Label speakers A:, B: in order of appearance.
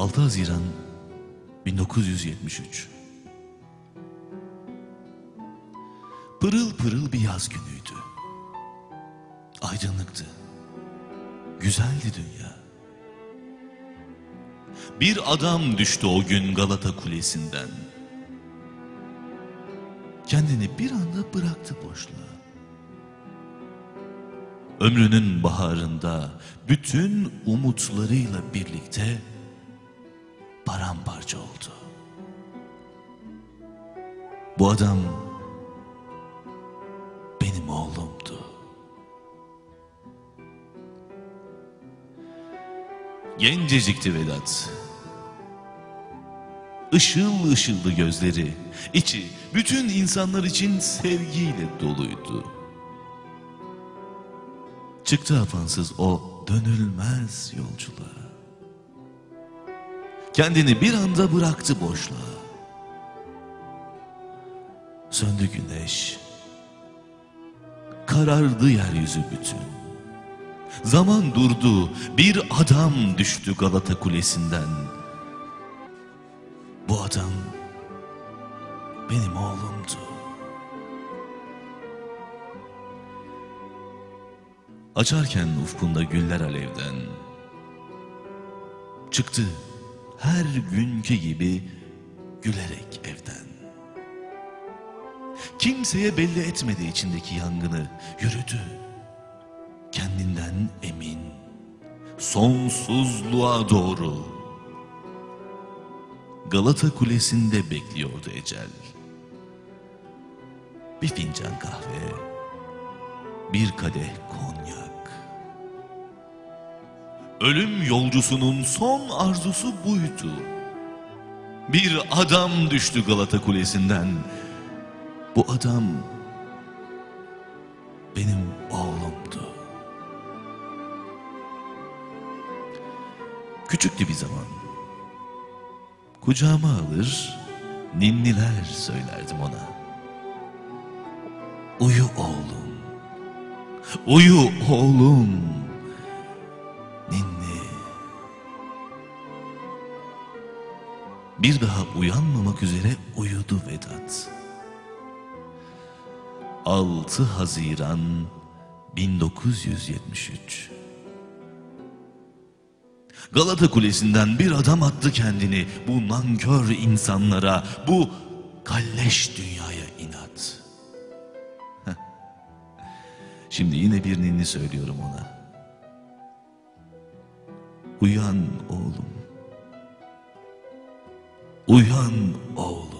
A: 6 Haziran 1973 Pırıl pırıl bir yaz günüydü. Aydınlıktı. Güzeldi dünya. Bir adam düştü o gün Galata Kulesi'nden. Kendini bir anda bıraktı boşluğa. Ömrünün baharında bütün umutlarıyla birlikte paramparça oldu. Bu adam benim oğlumdu. Gencecikti Vedat. Işıl ışıldı gözleri, içi bütün insanlar için sevgiyle doluydu. Çıktı afansız o dönülmez yolculuğa. Kendini bir anda bıraktı boşluğa. Söndü güneş. Karardı yeryüzü bütün. Zaman durdu, bir adam düştü Galata Kulesi'nden. Bu adam benim oğlumdu. Açarken ufkunda güller alevden. Çıktı her günkü gibi gülerek evden. Kimseye belli etmedi içindeki yangını. Yürüdü. Kendinden emin. Sonsuzluğa doğru. Galata Kulesi'nde bekliyordu ecel. Bir fincan kahve, bir kadeh konyak. Ölüm yolcusunun son arzusu buydu. Bir adam düştü Galata Kulesi'nden. Bu adam benim oğlumdu. Küçüktü bir zaman. Kucağıma alır, ninniler söylerdim ona. Uyu oğlum, uyu oğlum, Bir daha uyanmamak üzere uyudu Vedat. 6 Haziran 1973 Galata Kulesi'nden bir adam attı kendini bu nankör insanlara, bu kalleş dünyaya inat. Şimdi yine bir ninni söylüyorum ona. Uyan oğlum. Uyan oğlum.